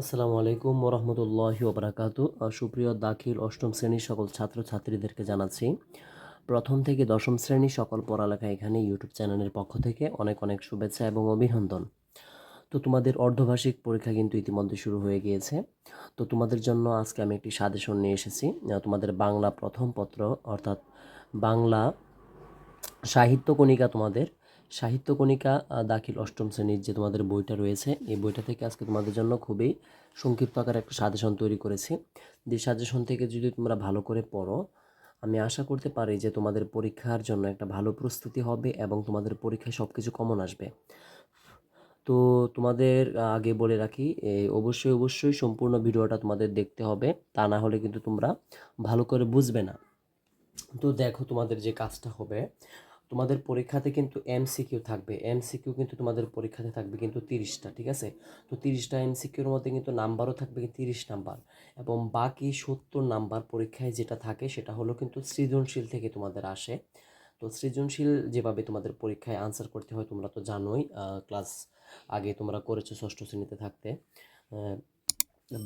আসসালামু আলাইকুম ওরহমতুল্লাহি ওবরাকাতু। সুপ্রিয় দাখিল অষ্টম শ্রেণির সকল ছাত্রছাত্রীদেরকে জানাচ্ছি, প্রথম থেকে দশম শ্রেণি সকল পড়ালেখা এখানে ইউটিউব চ্যানেলের পক্ষ থেকে অনেক অনেক শুভেচ্ছা এবং অভিনন্দন। তো তোমাদের অর্ধবার্ষিক পরীক্ষা কিন্তু ইতিমধ্যে শুরু হয়ে গিয়েছে। তো তোমাদের জন্য আজকে আমি একটি সাজেশন নিয়ে এসেছি। তোমাদের বাংলা প্রথম পত্র অর্থাৎ বাংলা সাহিত্য কণিকা তোমাদের সাহিত্য কণিকা দাখিল অষ্টম শ্রেণির যে তোমাদের বইটা রয়েছে, এই বইটা থেকে আজকে তোমাদের জন্য খুবই সংক্ষিপ্ত আকারে একটা সাজেশন তৈরি করেছি। যে সাজেশন থেকে যদি তোমরা ভালো করে পড়ো, আমি আশা করতে পারি যে তোমাদের পরীক্ষার জন্য একটা ভালো প্রস্তুতি হবে এবং তোমাদের পরীক্ষায় সব কিছু কমন আসবে। তো তোমাদের আগে বলে রাখি অবশ্যই অবশ্যই সম্পূর্ণ ভিডিওটা তোমাদের দেখতে হবে, তা না হলে কিন্তু তোমরা ভালো করে বুঝবে না। তো দেখো তোমাদের যে কাজটা হবে তোমাদের পরীক্ষাতে কিন্তু এমসিকিউ থাকবে। এমসিকিউ কিন্তু তোমাদের পরীক্ষাতে থাকবে কিন্তু তিরিশটা, ঠিক আছে? তো তিরিশটা এমসিকিউর মধ্যে কিন্তু নাম্বারও থাকবে তিরিশ নাম্বার। এবং বাকি সত্তর নাম্বার পরীক্ষায় যেটা থাকে সেটা হলো কিন্তু সৃজনশীল থেকে তোমাদের আসে। তো সৃজনশীল যেভাবে তোমাদের পরীক্ষায় আনসার করতে হয় তোমরা তো জানোই ক্লাস আগে তোমরা করেছ ষষ্ঠ শ্রেণীতে থাকতে।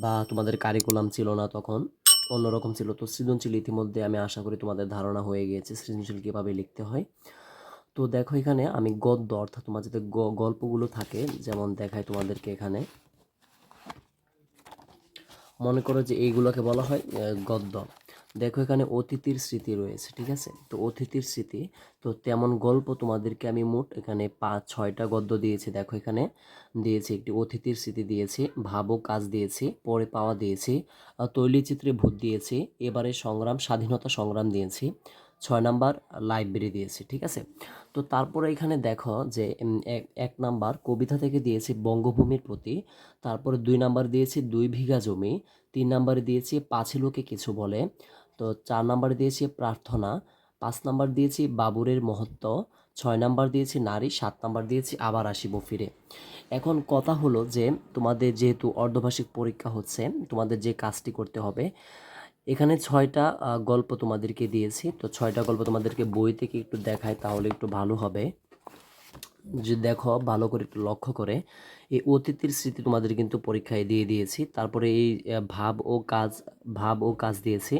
বা তোমাদের কারিকুলাম ছিল না তখন। অন্যরকম ছিল। তো সৃজনশীল ইতিমধ্যে আমি আশা করি তোমাদের ধারণা হয়ে গিয়েছে সৃজনশীল কীভাবে লিখতে হয়। তো দেখো এখানে আমি গদ্য অর্থাৎ তোমার যাতে গল্পগুলো থাকে, যেমন দেখায় তোমাদেরকে এখানে। মনে করো যে এইগুলোকে বলা হয় গদ্য। দেখো এখানে অতিথির স্মৃতি রয়েছে, ঠিক আছে? তো অতিথির স্মৃতি, তো তেমন গল্প তোমাদেরকে আমি মোট এখানে পাঁচ, ছয়টা গদ্য দিয়েছি। দেখো এখানে দিয়েছি, একটি অতিথির স্মৃতি দিয়েছি ভাবো কাজ দিয়েছি, পরে পাওয়া দিয়েছি তৈলিচিত্রে ভূত দিয়েছি, এবারে সংগ্রাম, স্বাধীনতা সংগ্রাম দিয়েছি, ছয় নাম্বার লাইব্রেরি দিয়েছি, ঠিক আছে? তো তারপরে এখানে দেখো যে এক নাম্বার কবিতা থেকে দিয়েছি বঙ্গভূমির প্রতি, তারপরে দুই নাম্বার দিয়েছি দুই বিঘা জমি, তিন নাম্বারে দিয়েছি পাঁচ লোকে কিছু বলে তো চার নাম্বারে দিয়েছি প্রার্থনা, পাঁচ নাম্বার দিয়েছি বাবুরের মহত্ব, ছয় নাম্বার দিয়েছি নারী, সাত নাম্বার দিয়েছি আবার আসিব ফিরে। এখন কথা হলো যে তোমাদের যেহেতু অর্ধভাষিক পরীক্ষা হচ্ছে, তোমাদের যে কাজটি করতে হবে, এখানে ছয়টা গল্প তোমাদেরকে দিয়েছি। তো ছয়টা গল্প তোমাদেরকে বই থেকে একটু দেখায় তাহলে একটু ভালো হবে। যে দেখো, ভালো করে একটু লক্ষ্য করে, এই অতীতের স্মৃতি তোমাদের কিন্তু পরীক্ষায় দিয়ে দিয়েছি। তারপরে এই ভাব ও কাজ, ভাব ও কাজ দিয়েছি।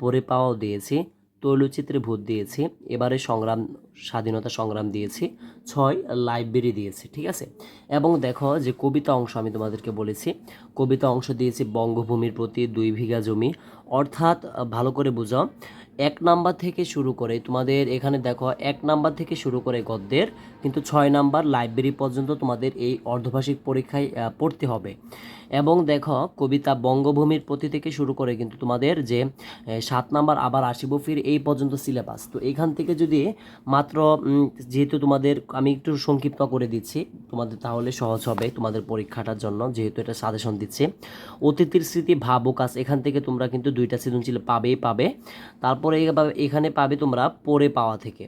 পরে পাওয়াও দিয়েছি, তৈলচিত্রে ভোট দিয়েছি, এবারে সংগ্রাম, স্বাধীনতা সংগ্রাম দিয়েছি, ছয় লাইব্রেরি দিয়েছি, ঠিক আছে? এবং দেখো যে কবিতা অংশ আমি তোমাদেরকে বলেছি, কবিতা অংশ দিয়েছি বঙ্গভূমির প্রতি দুই বিঘা জমি, অর্থাৎ ভালো করে বুঝো এক নাম্বার থেকে শুরু করে, তোমাদের এখানে দেখো এক নাম্বার থেকে শুরু করে গদ্যের, কিন্তু ছয় নাম্বার লাইব্রেরি পর্যন্ত তোমাদের এই অর্ধভাষিক পরীক্ষায় পড়তে হবে। এবং দেখো কবিতা বঙ্গভূমির প্রতি থেকে শুরু করে কিন্তু তোমাদের যে সাত নাম্বার আবার আসিব ফির এই পর্যন্ত সিলেবাস তো এখান থেকে যদি মাত্র যেহেতু তোমাদের আমি একটু সংক্ষিপ্ত করে দিচ্ছি, তোমাদের তাহলে সহজ হবে তোমাদের পরীক্ষাটার জন্য, যেহেতু এটা সাজেশন দিচ্ছে। অতিথির স্মৃতি ভাব এখান থেকে তোমরা কিন্তু দুইটা সৃজনশীল পাবেই পাবে। তারপরে এবার এখানে পাবে তোমরা পড়ে পাওয়া থেকে।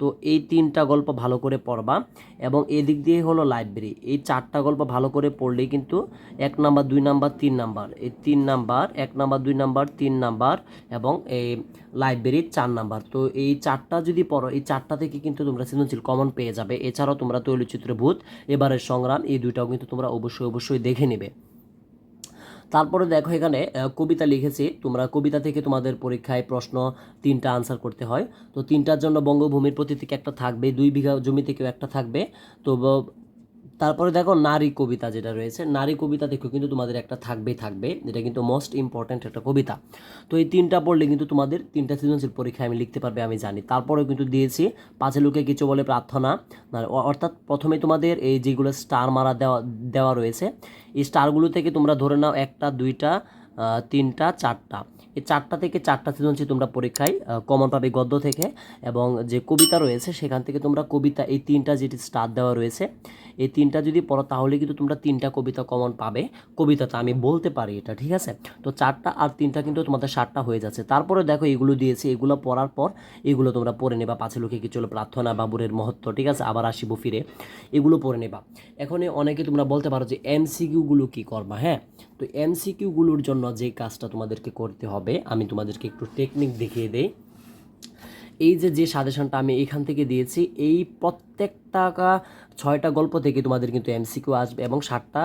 তো এই তিনটা গল্প ভালো করে পড়বা এবং এদিক দিয়ে হলো লাইব্রেরি এই চারটা গল্প ভালো করে পড়লেই কিন্তু এক নাম্বার, দুই নাম্বার, তিন নাম্বার। এই তিন নাম্বার, এক নাম্বার, দুই নাম্বার, তিন নাম্বার এবং এই লাইব্রেরির চার নাম্বার। তো এই চারটা যদি পড়ো, এই চারটা থেকে কিন্তু তোমরা সৃজনশীল কমন পেয়ে যাবে। এছাড়াও তোমরা তৈলচিত্র ভূত এবারের সংগ্রাম, এই দুইটাও কিন্তু তোমরা অবশ্যই অবশ্যই দেখে নেবে। তারপরে দেখো এখানে কবিতা লিখেছি। তোমরা কবিতা থেকে তোমাদের পরীক্ষায় প্রশ্ন তিনটা আনসার করতে হয়। তো তিনটার জন্য বঙ্গভূমির প্রতি থেকে একটা থাকবে, দুই বিঘা জমি থেকেও একটা থাকবে। তো তারপরে দেখো নারী কবিতা যেটা রয়েছে, নারী কবিতা দেখো কিন্তু তোমাদের একটা থাকবেই থাকবে এটা কিন্তু মোস্ট ইম্পর্ট্যান্ট একটা কবিতা। তো এই তিনটা পড়লে কিন্তু তোমাদের তিনটা সৃজনশীল পরীক্ষায় আমি লিখতে পারবে, আমি জানি। তারপরেও কিন্তু দিয়েছি, পাঁচে লোকে কিছু বলে প্রার্থনা। অর্থাৎ প্রথমে তোমাদের এই যেগুলো স্টার মারা দেওয়া দেওয়া রয়েছে, এই স্টারগুলো থেকে তোমরা ধরে নাও একটা, দুইটা তিনটা, চারটা। এই চারটা থেকে চারটা সৃজনশীল তোমরা পরীক্ষায় কমন পাবে গদ্য থেকে এবং যে কবিতা রয়েছে সেখান থেকে তোমরা কবিতা, এই তিনটা যেটি স্টার দেওয়া রয়েছে, এই তিনটা যদি পড়ো তাহলে কিন্তু তোমরা তিনটা কবিতা কমন পাবে। কবিতাটা আমি বলতে পারি এটা, ঠিক আছে? তো চারটা আর তিনটা কিন্তু তোমাদের সাতটা হয়ে যাচ্ছে। তারপরে দেখো এগুলো দিয়েছি, এগুলো পড়ার পর এগুলো তোমরা পড়ে নেবা, পাঁচে লোকে কি চলো প্রার্থনা, বাবুরের মহত্ব, ঠিক আছে? আবার আসিব ফিরে। এগুলো পড়ে নেবা। এখন অনেকে তোমরা বলতে পারো যে এমসিকিউগুলো কি করবা হ্যাঁ? তো এমসিকিউগুলোর জন্য যে কাজটা তোমাদেরকে করতে হবে, আমি তোমাদেরকে একটু টেকনিক দেখিয়ে দেই। এই যে যে সাজেশনটা আমি এখান থেকে দিয়েছি, এই প্রত্যেকটা ছয়টা গল্প থেকে তোমাদের কিন্তু এমসিকিউ আসবে এবং সাতটা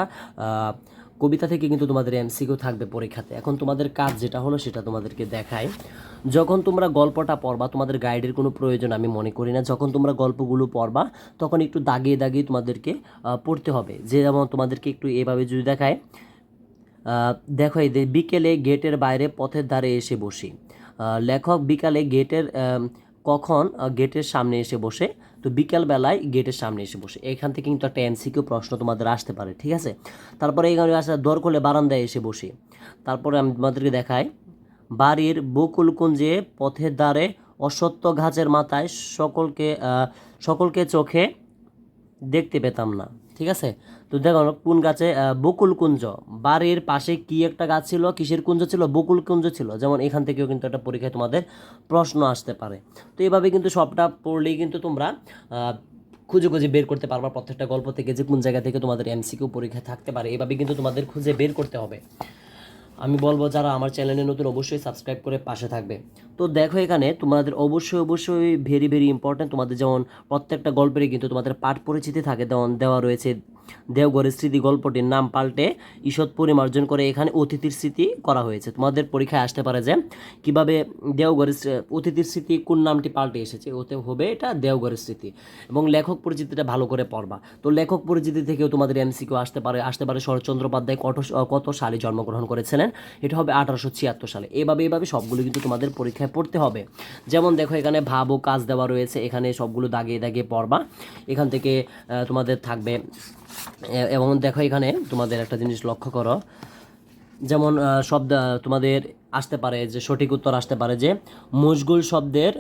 কবিতা থেকে কিন্তু তোমাদের এমসিকিউ থাকবে পরীক্ষাতে। এখন তোমাদের কাজ যেটা হলো সেটা তোমাদেরকে দেখায় যখন তোমরা গল্পটা পড়বা, তোমাদের গাইডের কোনো প্রয়োজন, আমি মনে করি না, যখন তোমরা গল্পগুলো পড়বা, তখন একটু দাগিয়ে দাগিয়ে তোমাদেরকে পড়তে হবে। যে যেমন তোমাদেরকে একটু এভাবে যদি দেখায় দেখো এই বিকেলে গেটের বাইরে পথের ধারে এসে বসি। লেখক বিকালে গেটের কখন গেটের সামনে এসে বসে। তো বিকাল বেলায় গেটের সামনে এসে বসে। এখান থেকে কিন্তু একটা এমসিকিউ প্রশ্ন তোমাদের আসতে পারে, ঠিক আছে? তারপরে এখানে আসে দর করলে বারান্দায় এসে বসি। তারপরে আমি তোমাদেরকে দেখাই। বাড়ির বকুল কুঞ্জে পথের ধারে অসত্য ঘাসের মাথায় সকলকে সকলকে চোখে দেখতে পেতাম না। ঠিক আছে? তো দেখো কোন গাছে বকুল কুঞ্জ, বাড়ির পাশে কি একটা গাছ ছিল, কিসের কুঞ্জ ছিল? বকুল কুঞ্জ ছিল। যেমন এখান থেকেও কিন্তু একটা পরীক্ষায় তোমাদের প্রশ্ন আসতে পারে। তো এভাবে কিন্তু সবটা পড়লেই কিন্তু তোমরা খুঁজে খুঁজে বের করতে পারবা প্রত্যেকটা গল্প থেকে যে কোন জায়গা থেকে তোমাদের এমসিকিউ পরীক্ষায় থাকতে পারে। এভাবে কিন্তু তোমাদের খুঁজে বের করতে হবে। আমি বলব যারা আমার চ্যানেলে নতুন, অবশ্যই সাবস্ক্রাইব করে পাশে থাকবে। তো দেখো এখানে তোমাদের অবশ্যই অবশ্যই ভেরি ভেরি ইম্পর্ট্যান্ট তোমাদের যেমন প্রত্যেকটা গল্পেরই কিন্তু তোমাদের পাঠ পরিচিতি থাকে যেমন দেওয়া রয়েছে। দেওঘরের স্মৃতি গল্পটির নাম পাল্টে ঈষৎ পরিমার্জন করে এখানে অতিথির স্মৃতি করা হয়েছে। তোমাদের পরীক্ষায় আসতে পারে যে কীভাবে দেওঘরের অতিথির স্মৃতি কোন নামটি পাল্টে এসেছে, ওতে হবে এটা দেওঘরের স্মৃতি। এবং লেখক পরিচিতিটা ভালো করে পড়বা। তো লেখক পরিচিতি থেকেও তোমাদের এমসিকিউ আসতে পারে আসতে পারে শরৎচন্দ্র চট্টোপাধ্যায় কত কত সালে জন্মগ্রহণ করেছিলেন, এটা হবে আঠারোশো ছিয়াত্তর সালে। এভাবে এভাবে সবগুলো কিন্তু তোমাদের পরীক্ষায় পড়তে হবে। যেমন দেখো এখানে ভাব ও কাজ দেওয়া রয়েছে, এখানে সবগুলো দাগিয়ে দাগিয়ে পড়বা। এখান থেকে তোমাদের থাকবে এবং দেখো এখানে তোমাদের একটা জিনিস লক্ষ্য করো। যেমন শব্দ, তোমাদের আসতে পারে যে সঠিক উত্তর আসতে পারে যে মশগুল শব্দের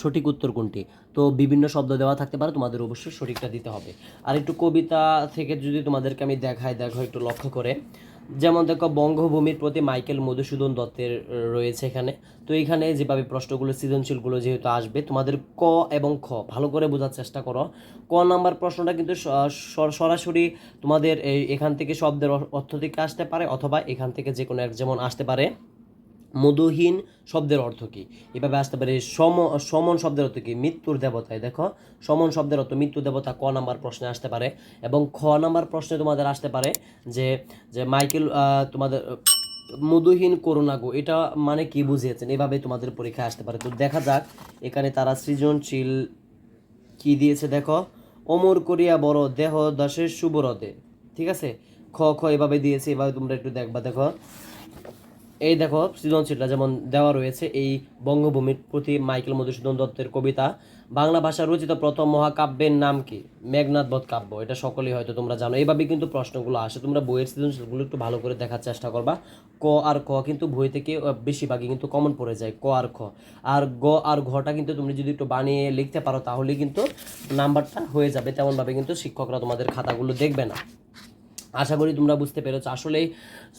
সঠিক উত্তর কোনটি? তো বিভিন্ন শব্দ দেওয়া থাকতে পারে, তোমাদের অবশ্যই সঠিকটা দিতে হবে। আর একটু কবিতা থেকে যদি তোমাদেরকে আমি দেখাই, দেখো একটু লক্ষ্য করে। যেমন দেখো, বঙ্গভূমির প্রতি মাইকেল মধুসূদন দত্তের রয়েছে এখানে। তো এখানে যেভাবে প্রশ্নগুলো, সৃজনশীলগুলো যেহেতু আসবে, তোমাদের ক এবং খ, ভালো করে বোঝার চেষ্টা করো। ক নাম্বার প্রশ্নটা কিন্তু সরাসরি তোমাদের এখান থেকে শব্দের অর্থ থেকে আসতে পারে, অথবা এখান থেকে যে কোনো এক যেমন আসতে পারে। মধুহীন শব্দের অর্থ কি? এভাবে আসতে পারে সম, সমন শব্দের অর্থ কি? মৃত্যুর দেবতায় দেখো। সমন শব্দের অর্থ মৃত্যু দেবতা ক নাম্বার প্রশ্নে আসতে পারে এবং খ নাম্বার প্রশ্নে তোমাদের আসতে পারে যে যে মাইকেল তোমাদের, মধুহীন করুণাগো এটা মানে কি বুঝিয়েছেন? এভাবে তোমাদের পরীক্ষায় আসতে পারে। তো দেখা যাক, এখানে তারা সৃজনশীল কি দিয়েছে দেখো। অমর করিয়া বড় দেহ দাসের শুভরদে ঠিক আছে? খ খ এভাবে দিয়েছে, এভাবে তোমরা একটু দেখবা, দেখো। এই দেখো সৃজনশীলটা যেমন দেওয়া রয়েছে, এই বঙ্গভূমির প্রতি মাইকেল মধুসূদন দত্তের কবিতা। বাংলা ভাষা রচিত প্রথম মহাকাব্যের নাম কি? মেঘনাথ বধ কাব্য, এটা সকলেই হয়তো তোমরা জানো। এইভাবে কিন্তু প্রশ্নগুলো আসে, তোমরা বইয়ের সৃজনশীলগুলো একটু ভালো করে দেখার চেষ্টা করবা। ক আর খ কিন্তু বই থেকে বেশিরভাগই কিন্তু কমন পড়ে যায়, ক আর খ। আর গ আর ঘটা কিন্তু তুমি যদি একটু বানিয়ে লিখতে পারো, তাহলে কিন্তু নাম্বারটা হয়ে যাবে। তেমনভাবে কিন্তু শিক্ষকরা তোমাদের খাতাগুলো দেখবে না। আশা করি তোমরা বুঝতে পেরেছ। আসলেই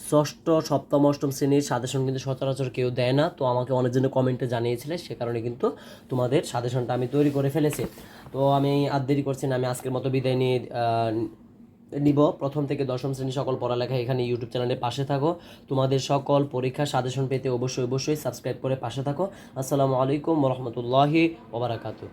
ষষ্ঠ, সপ্তম, অষ্টম শ্রেণির সাজেশন কিন্তু সচরাচর কেউ দেয় না। তো আমাকে অনেকজন কমেন্টে জানিয়েছিলে, সে কারণে কিন্তু তোমাদের সাজেশনটা আমি তৈরি করে ফেলেছি। তো আমি আর দেরি করছি না, আমি আজকের মতো বিদায় নিয়ে নিব। প্রথম থেকে দশম শ্রেণি সকল পড়ালেখা এখানে ইউটিউব চ্যানেলে পাশে থাকো। তোমাদের সকল পরীক্ষা, সাজেশন পেতে অবশ্যই অবশ্যই সাবস্ক্রাইব করে পাশে থাকো। আসসালামু আলাইকুম রহমতুল্লাহি ওবরাকাতু